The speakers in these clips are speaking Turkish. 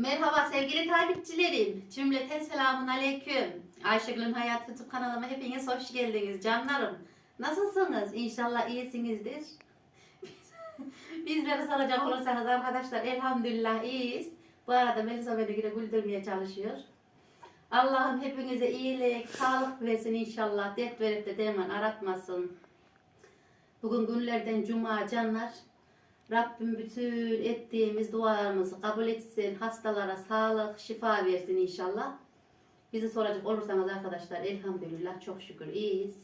Merhaba sevgili takipçilerim. Cümleten selamun aleyküm. Ayşegül'ün Hayat YouTube kanalıma hepiniz hoş geldiniz canlarım. Nasılsınız? İnşallah iyisinizdir. Bizleri soracak olursanız arkadaşlar elhamdülillah iyiyiz. Bu arada Melisa beni yine güldürmeye çalışıyor. Allah'ım hepinize iyilik, sağlık versin inşallah. Dert verip de derman aratmasın. Bugün günlerden cuma canlar. Rabbim bütün ettiğimiz dualarımızı kabul etsin. Hastalara sağlık, şifa versin inşallah. Bizi soracak olursanız arkadaşlar elhamdülillah çok şükür iyiyiz.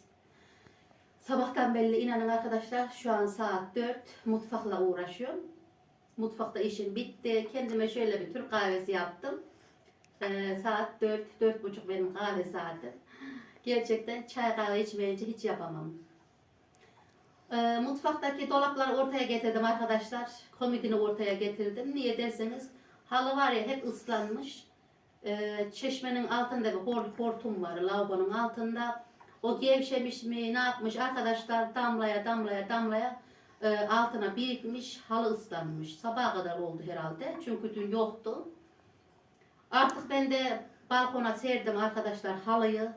Sabahtan belli inanın arkadaşlar şu an saat 4 mutfakla uğraşıyorum. Mutfakta işim bitti. Kendime şöyle bir Türk kahvesi yaptım. Ee, saat 4, 4.30 benim kahve saatim. Gerçekten çay kahve içmeyince hiç yapamam. Ee, mutfaktaki dolapları ortaya getirdim arkadaşlar. Komodini ortaya getirdim. Niye derseniz halı var ya hep ıslanmış. Ee, çeşmenin altında bir hor, hortum var lavabonun altında. O gevşemiş mi ne yapmış arkadaşlar damlaya damlaya damlaya e, altına birikmiş halı ıslanmış. Sabaha kadar oldu herhalde. Çünkü dün yoktu. Artık ben de balkona serdim arkadaşlar halıyı.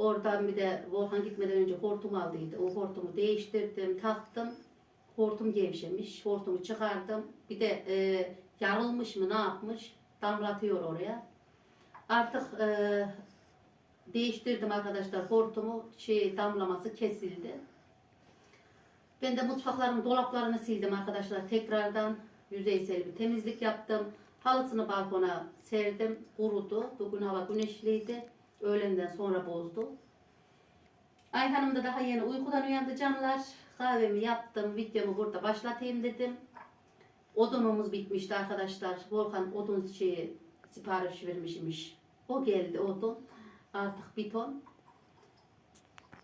Oradan bir de Volkan gitmeden önce hortum aldıydı. O hortumu değiştirdim, taktım. Hortum gevşemiş. Hortumu çıkardım. Bir de e, yarılmış mı ne yapmış damlatıyor oraya. Artık e, değiştirdim arkadaşlar hortumu. Şey damlaması kesildi. Ben de mutfakların dolaplarını sildim arkadaşlar. Tekrardan yüzeysel bir temizlik yaptım. Halısını balkona serdim. Kurudu. Bugün hava güneşliydi. Öğlenden sonra bozdu. Ayhan'ım da daha yeni uykudan uyandı canlar. Kahvemi yaptım. Videomu burada başlatayım dedim. Odunumuz bitmişti arkadaşlar. Volkan odun şeyi sipariş vermişmiş. O geldi odun. Artık bir ton.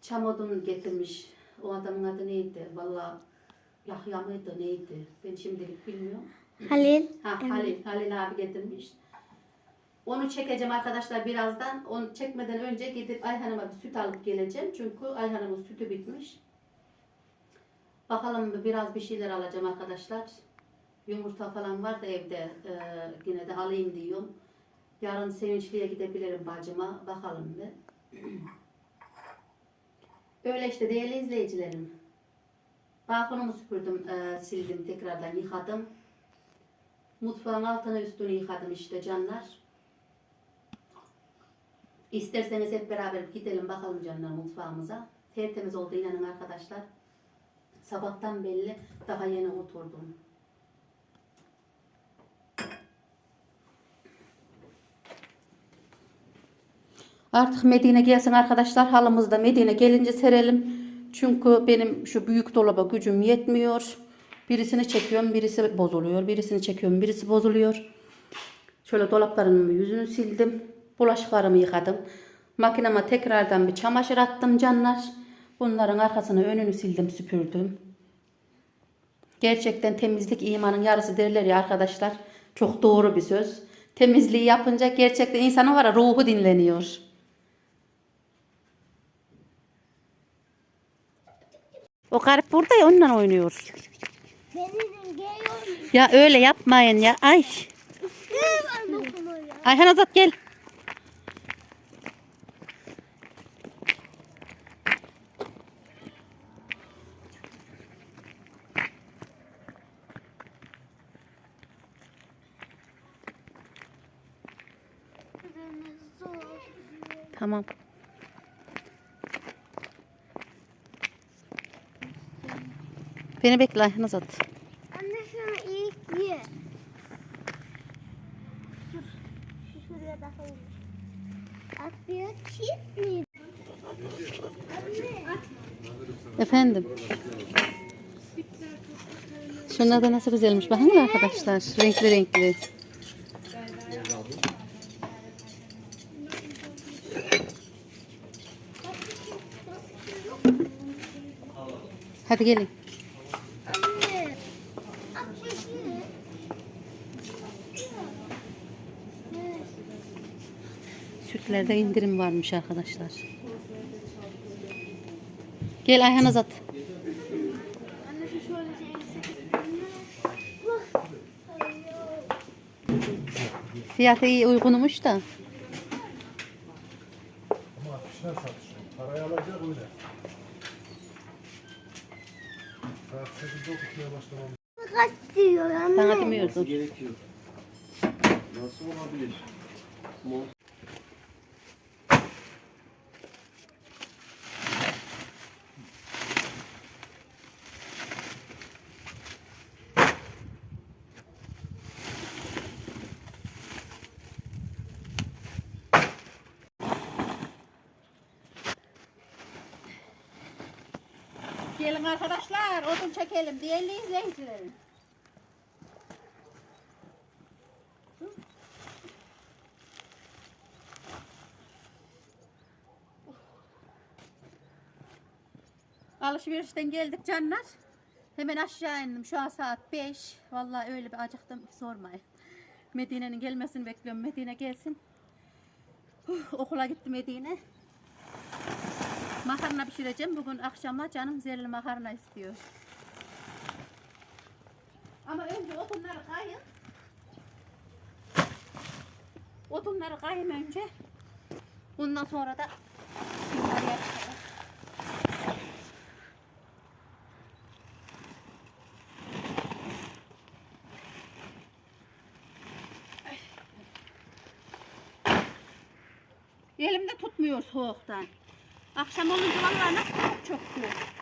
Çam odun getirmiş. O adamın adı neydi? Vallahi Yahya mıydı neydi? Ben şimdilik bilmiyorum. Halil. Ha, Halil, Halil abi getirmiş. Onu çekeceğim arkadaşlar birazdan. Onu çekmeden önce gidip Ayhan'ıma bir süt alıp geleceğim. Çünkü Ayhan'ımın sütü bitmiş. Bakalım biraz bir şeyler alacağım arkadaşlar. Yumurta falan var da evde. Ee, yine de alayım diyorum. Yarın Sevinçli'ye gidebilirim bacıma. Bakalım bir. Öyle işte değerli izleyicilerim. Balkonumu süpürdüm, e, sildim, tekrardan yıkadım. Mutfağın altını üstünü yıkadım işte canlar. İsterseniz hep beraber gidelim bakalım canlar mutfağımıza. Tertemiz oldu inanın arkadaşlar. Sabahtan belli daha yeni oturdum. Artık Medine gelsin arkadaşlar. Halımızı da Medine gelince serelim. Çünkü benim şu büyük dolaba gücüm yetmiyor. Birisini çekiyorum, birisi bozuluyor. Birisini çekiyorum, birisi bozuluyor. Şöyle dolaplarımın yüzünü sildim. Bulaşıklarımı yıkadım. Makinama tekrardan bir çamaşır attım canlar. Bunların arkasını önünü sildim, süpürdüm. Gerçekten temizlik imanın yarısı derler ya arkadaşlar. Çok doğru bir söz. Temizliği yapınca gerçekten insanın var ya ruhu dinleniyor. O garip burada ya onunla oynuyor. Ya öyle yapmayın ya. Ay. Ayhan Azat gel. Tamam. Beni bekle Ayhan Azat. Anne şunu ilk ye. Dur. Şu şuraya daha olur. At bir çift mi? Anne. At. Efendim. Şunlar da nasıl güzelmiş. Bakın arkadaşlar. Renkli renkli. Hadi gelin. Sütlerde indirim varmış arkadaşlar. Gel Ayhan Azat. Fiyatı iyi uygunmuş da. Ama akışlar satışıyor. Parayı alacak öyle. Saat 8'de okutmaya başlamam. Kaç diyor anne? Demiyordum. gerekiyor. Nasıl olabilir? Mont Gelin arkadaşlar odun çekelim değerli izleyicilerim. Alışverişten geldik canlar. Hemen aşağı indim. Şu an saat 5. Vallahi öyle bir acıktım ki sormayın. Medine'nin gelmesini bekliyorum. Medine gelsin. Huh, okula gitti Medine. Makarna pişireceğim. Bugün akşama canım zerli makarna istiyor. Ama önce odunları kayın. Odunları kayın önce. Ondan sonra da tutmuyor soğuktan. Akşam olunca vallahi nasıl çok çok soğuk.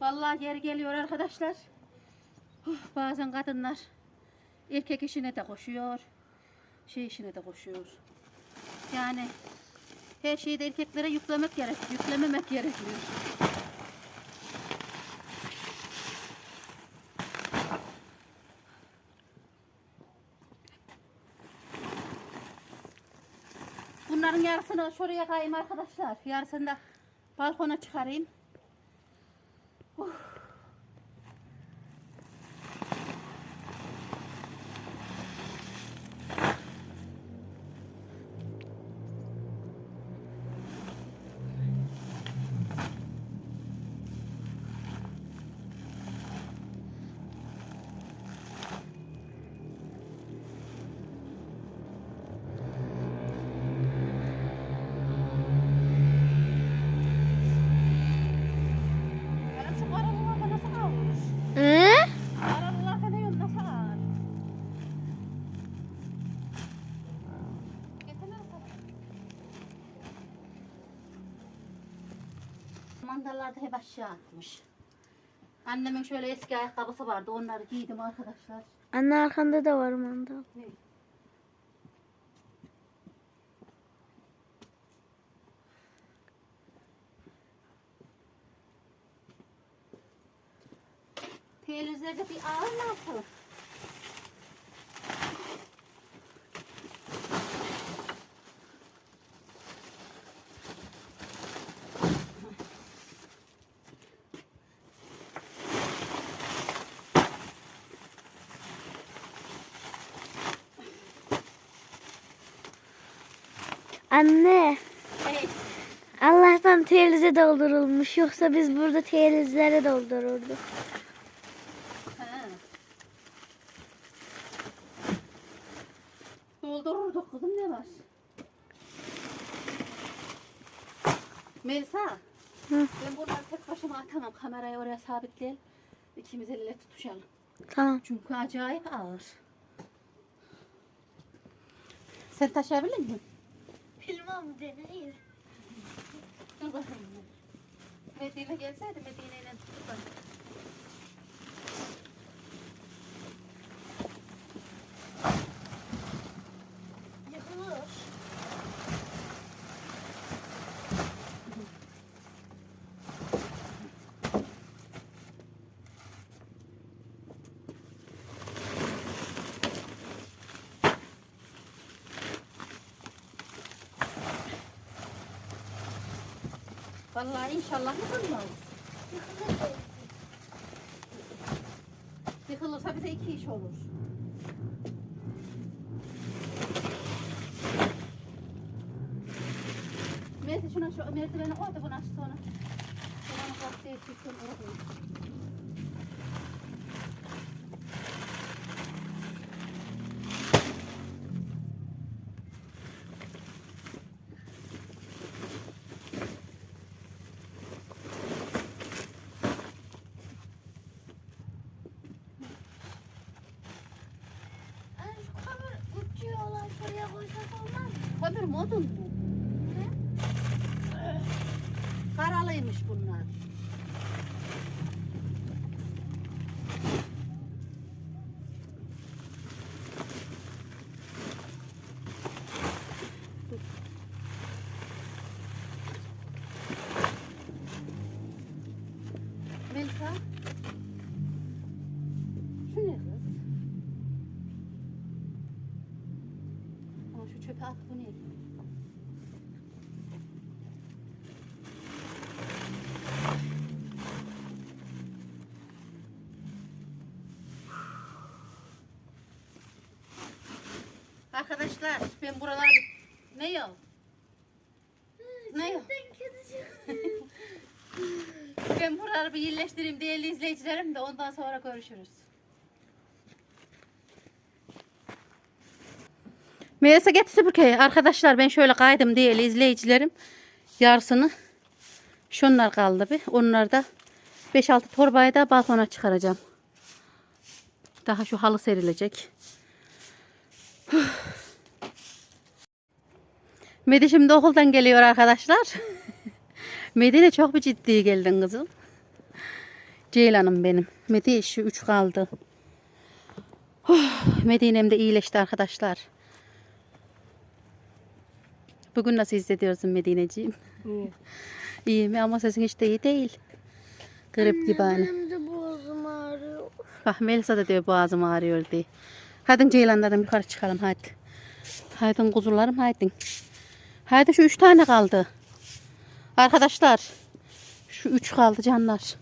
Vallahi yer geliyor arkadaşlar. Bazen kadınlar erkek işine de koşuyor. Şey işine de koşuyor. Yani her şeyi de erkeklere yüklemek gerek, yüklememek gerekiyor. Bunların yarısını şuraya kayayım arkadaşlar. Yarısını da balkona çıkarayım. Benim şu karalılarda nasıl kalmış? Hı? Karalılarda ne yol nasıl ağır? Getirsene sana. Mandallarda hep aşağı atmış. Annemin şöyle eski ayakkabısı vardı. Onları giydim arkadaşlar. Anne arkanda da var mandal. Televizlerde bir ağır mı Anne Hey, Allah'tan teylize doldurulmuş. Yoksa biz burada teylizlere doldururduk. ha. Doldururduk kızım ne var? Melisa. Hı. Ben bunları tek başıma atamam. Kamerayı oraya sabitleyelim. İkimiz elle tutuşalım. Tamam. Çünkü acayip ağır. Sen taşıyabilir misin? Bilmem deneyim. Dur bakayım. Medine gelseydi Medine ile Vallahi inşallah yıkılmaz. Yıkılırsa bize iki iş olur. Merti şuna şu merdiveni koy da bunu aç sonra. Sonra kalk diye çıksın oraya. Ay, şu kamera uçuyorlar. Şuraya koysak olmaz modun bu. Karalıymış bunlar. Melisa. Ne? Arkadaşlar ben buraları bir... Ne yok? Ne yok? Ben buraları bir iyileştireyim değerli izleyicilerim de ondan sonra görüşürüz. Melisa get süpürgeyi. Arkadaşlar ben şöyle kaydım değerli izleyicilerim. Yarısını şunlar kaldı bir. Onları da 5-6 torbayı da balkona çıkaracağım. Daha şu halı serilecek. Medi şimdi okuldan geliyor arkadaşlar. Medine çok bir ciddi geldin kızım. Ceylan'ım benim. Medi şu üç kaldı. Oh, Medine'm de iyileşti arkadaşlar. Bugün nasıl hissediyorsun Medineciğim? İyi. İyi mi ama sesin hiç de iyi değil. Grip gibi hani. Benim de boğazım ağrıyor. Bak Melisa da diyor boğazım ağrıyor diye. Hadi Ceylanlarım yukarı çıkalım hadi. Hadi kuzularım hadi. Hadi şu üç tane kaldı. Arkadaşlar. Şu üç kaldı canlar.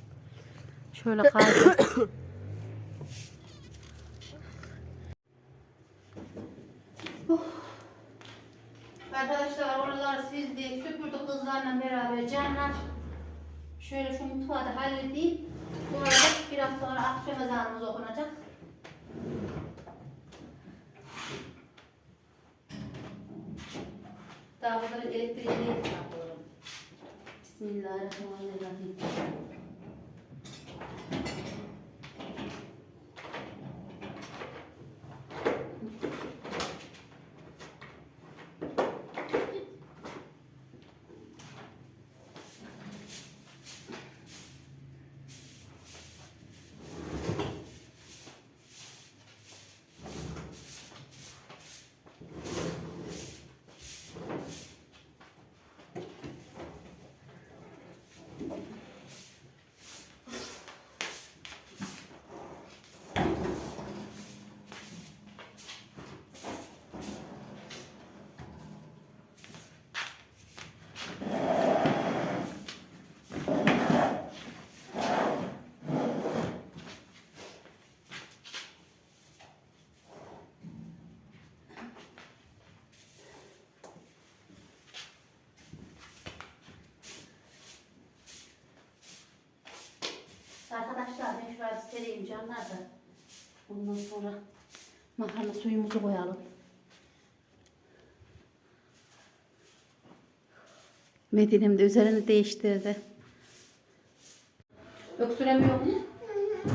Şöyle kaldı. Arkadaşlar oraları sildik, süpürdük kızlarla beraber canlar. Şöyle şu mutfağı da halledeyim. Bu arada biraz sonra akşam ezanımız okunacak. Daha bunların elektriğini yapıyorum. Bismillahirrahmanirrahim. Şurayı sereyim canlar da. Ondan sonra makarna suyumuzu koyalım. Medine'm de üzerini değiştirdi. Öksüremiyor mu?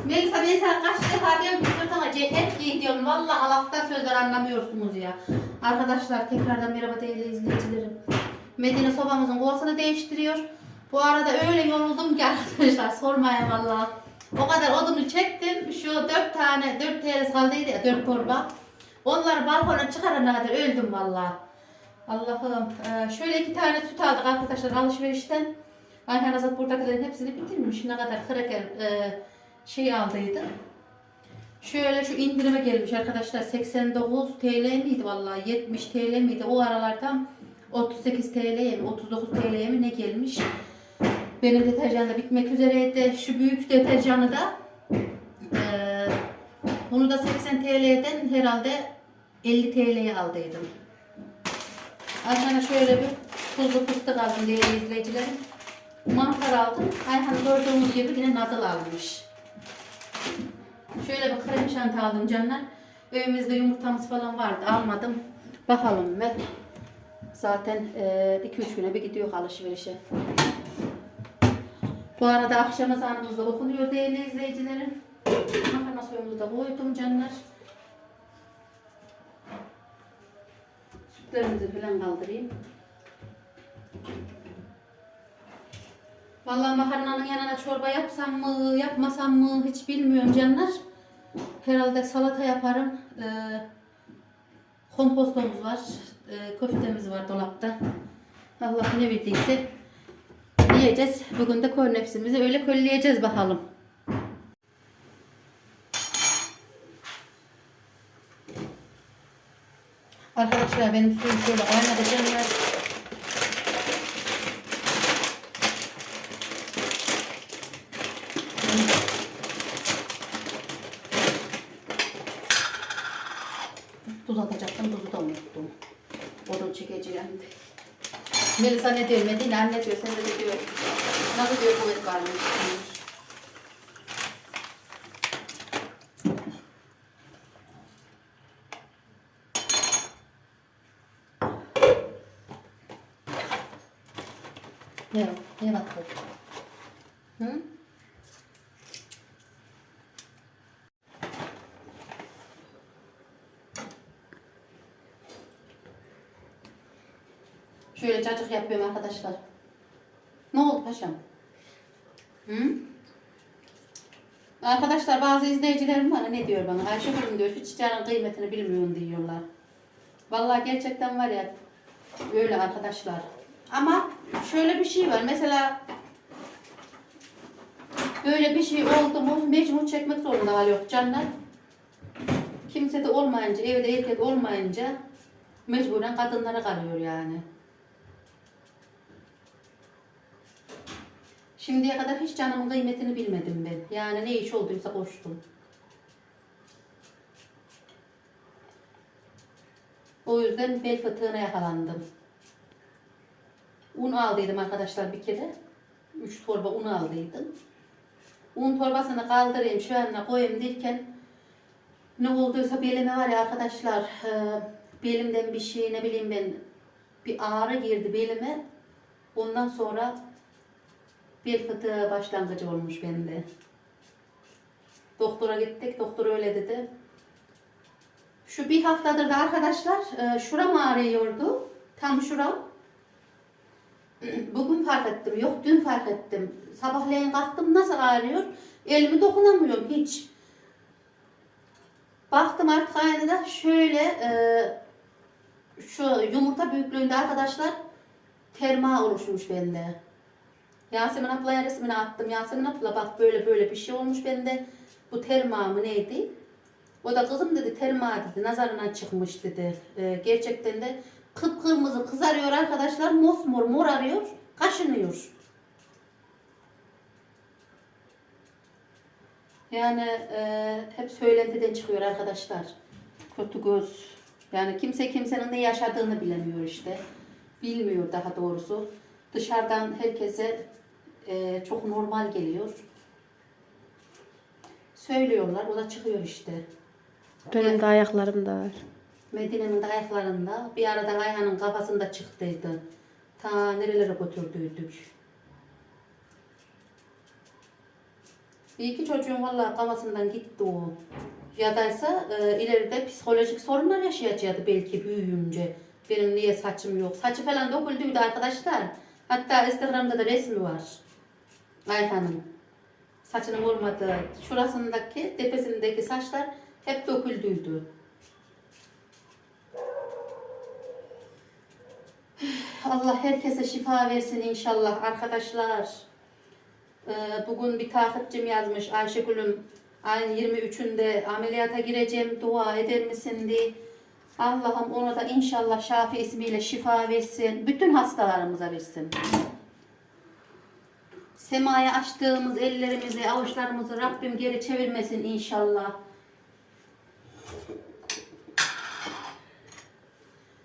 Melisa ben sana kaç defa diyorum ki sırtına ceket giy diyorum. Vallahi laftan sözler anlamıyorsunuz ya. Arkadaşlar tekrardan merhaba değerli izleyicilerim. Medine sobamızın kovasını değiştiriyor. Bu arada öyle yoruldum ki arkadaşlar sormayın vallahi. O kadar odunu çektim. Şu dört tane, dört teres kaldıydı ya, dört torba. Onları balkona çıkarana kadar öldüm vallahi. Allah'ım. Ee, şöyle iki tane süt aldık arkadaşlar alışverişten. Ayhan Azat buradakilerin hepsini bitirmiş. Ne kadar kraker e, şey aldıydı. Şöyle şu indirime gelmiş arkadaşlar. 89 TL miydi vallahi 70 TL miydi? O aralardan 38 TL'ye mi 39 TL'ye mi ne gelmiş? Benim deterjan da bitmek üzereydi. Şu büyük deterjanı da eee bunu da 80 TL'den herhalde 50 TL'ye aldıydım. Ayhan'a şöyle bir tuzlu fıstık aldım değerli izleyicilerim. Mantar aldım. Ayhan gördüğünüz gibi yine nadıl almış. Şöyle bir krem şanti aldım canlar. Evimizde yumurtamız falan vardı. Almadım. Bakalım ve zaten 2-3 güne bir gidiyor alışverişe. Bu arada akşam ezanımız da okunuyor değerli izleyicilerim. Makarna suyumuzu da koydum canlar. Sütlerimizi falan kaldırayım. Vallahi makarnanın yanına çorba yapsam mı, yapmasam mı hiç bilmiyorum canlar. Herhalde salata yaparım. Ee, kompostomuz var. Ee, köftemiz var dolapta. Allah ne bildiyse yiyeceğiz. Bugün de koy nefsimizi öyle kölleyeceğiz bakalım. Arkadaşlar benim suyum şöyle kaynadı canlar. Tuz atacaktım, tuzu da unuttum. Odun çekeceğim de. Melisa ne diyor? Medine anne diyor, sen de diyor. Nasıl diyor kuvvet varmış? Ne o? Ne bak bu? Hı? Cacık yapıyorum arkadaşlar. Ne oldu paşam? Hı? Arkadaşlar bazı izleyicilerim var ne diyor bana? Ayşe Gülüm diyor hiç canın kıymetini bilmiyorsun diyorlar. Vallahi gerçekten var ya öyle arkadaşlar. Ama şöyle bir şey var mesela böyle bir şey oldu mu mecbur çekmek zorunda kalıyor canlar. Kimse de olmayınca evde erkek olmayınca mecburen kadınlara kalıyor yani. Şimdiye kadar hiç canımın kıymetini bilmedim ben. Yani ne iş olduysa koştum. O yüzden bel fıtığına yakalandım. Un aldıydım arkadaşlar bir kere. Üç torba un aldıydım. Un torbasını kaldırayım şu yanına koyayım derken ne olduysa belime var ya arkadaşlar e, belimden bir şey ne bileyim ben bir ağrı girdi belime. Ondan sonra bel fıtığı başlangıcı olmuş bende. Doktora gittik. Doktor öyle dedi. Şu bir haftadır da arkadaşlar e, şuram ağrıyordu. Tam şuram. Bugün fark ettim. Yok dün fark ettim. Sabahleyin kalktım nasıl ağrıyor? Elimi dokunamıyorum hiç. Baktım artık aynada şöyle e, şu yumurta büyüklüğünde arkadaşlar terma oluşmuş bende. Yasemin ablaya resmini attım. Yasemin abla bak böyle böyle bir şey olmuş bende. Bu terma mı neydi? O da kızım dedi terma dedi. Nazarına çıkmış dedi. Ee, gerçekten de kıpkırmızı kızarıyor arkadaşlar. Mosmor mor arıyor. Kaşınıyor. Yani e, hep söylentiden çıkıyor arkadaşlar. Kötü göz. Yani kimse kimsenin ne yaşadığını bilemiyor işte. Bilmiyor daha doğrusu. Dışarıdan herkese e, çok normal geliyor. Söylüyorlar, o da çıkıyor işte. Benim de ayaklarımda var. Medine'nin de ayaklarında, bir arada Ayhan'ın kafasında çıktıydı. Ta nerelere götürdüydük. Bir iki çocuğun vallahi kafasından gitti o. Ya daysa e, ileride psikolojik sorunlar yaşayacaktı belki büyüyünce. Benim niye saçım yok? Saçı falan döküldüydü arkadaşlar. Hatta Instagram'da da resmi var. Ayhan'ın. Saçının olmadığı, şurasındaki, tepesindeki saçlar hep döküldüydü. Allah herkese şifa versin inşallah arkadaşlar. Ee, Bugün bir takipçim yazmış Ayşegül'üm ayın 23'ünde ameliyata gireceğim dua eder misin diye. Allah'ım ona da inşallah Şafi ismiyle şifa versin. Bütün hastalarımıza versin. Semaya açtığımız ellerimizi, avuçlarımızı Rabbim geri çevirmesin inşallah.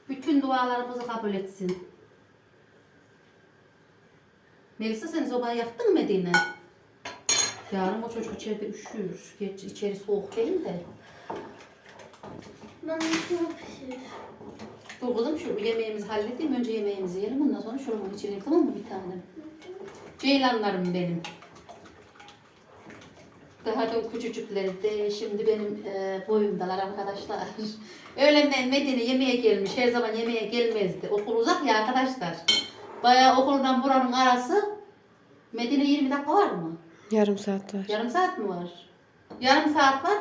Bütün dualarımızı kabul etsin. Melisa sen sobayı yaktın mı Medine? Yarın o çocuk içeride üşür. Geç içeri soğuk değil de. Ben şunu pişir. Dur kızım şu yemeğimizi halledeyim. Önce yemeğimizi yiyelim. Ondan sonra şurumun içelim tamam mı bir tanem? Ceylanlarım benim. Daha da küçücükleri de şimdi benim e, boyumdalar arkadaşlar. Öğlenden Medine yemeğe gelmiş. Her zaman yemeğe gelmezdi. Okul uzak ya arkadaşlar. Bayağı okuldan buranın arası. Medine 20 dakika var mı? Yarım saat var. Yarım saat mi var? Yarım saat var.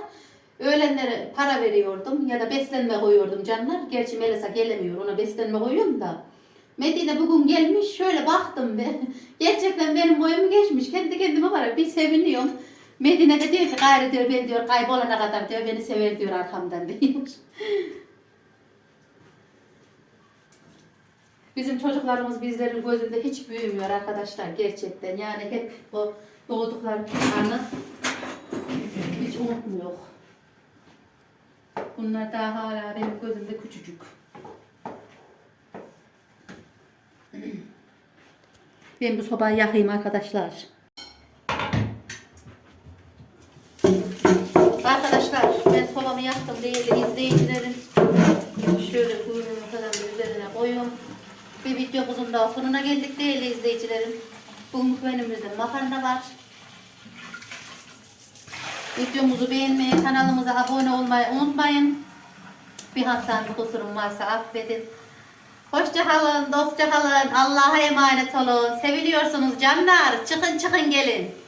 Öğlenlere para veriyordum ya da beslenme koyuyordum canlar. Gerçi Melisa gelemiyor ona beslenme koyuyorum da. Medine bugün gelmiş şöyle baktım ben. Gerçekten benim boyumu geçmiş. Kendi kendime var bir seviniyorum. Medine de diyor ki gayrı diyor ben diyor kaybolana kadar diyor beni sever diyor arkamdan diyor. Bizim çocuklarımız bizlerin gözünde hiç büyümüyor arkadaşlar gerçekten. Yani hep o doğdukları anı hiç unutmuyor. Bunlar daha hala benim gözümde küçücük. Ben bu sobayı yakayım arkadaşlar. Arkadaşlar ben sobamı yaktım değerli izleyicilerim. Şöyle kuyruğunu falan üzerine koyuyorum. Bir videomuzun daha sonuna geldik değerli izleyicilerim. Bugünkü menümüzde makarna var. Videomuzu beğenmeyi, kanalımıza abone olmayı unutmayın. Bir hatam bir kusurum varsa affedin. Hoşça kalın, dostça kalın. Allah'a emanet olun. Seviliyorsunuz canlar. Çıkın çıkın gelin.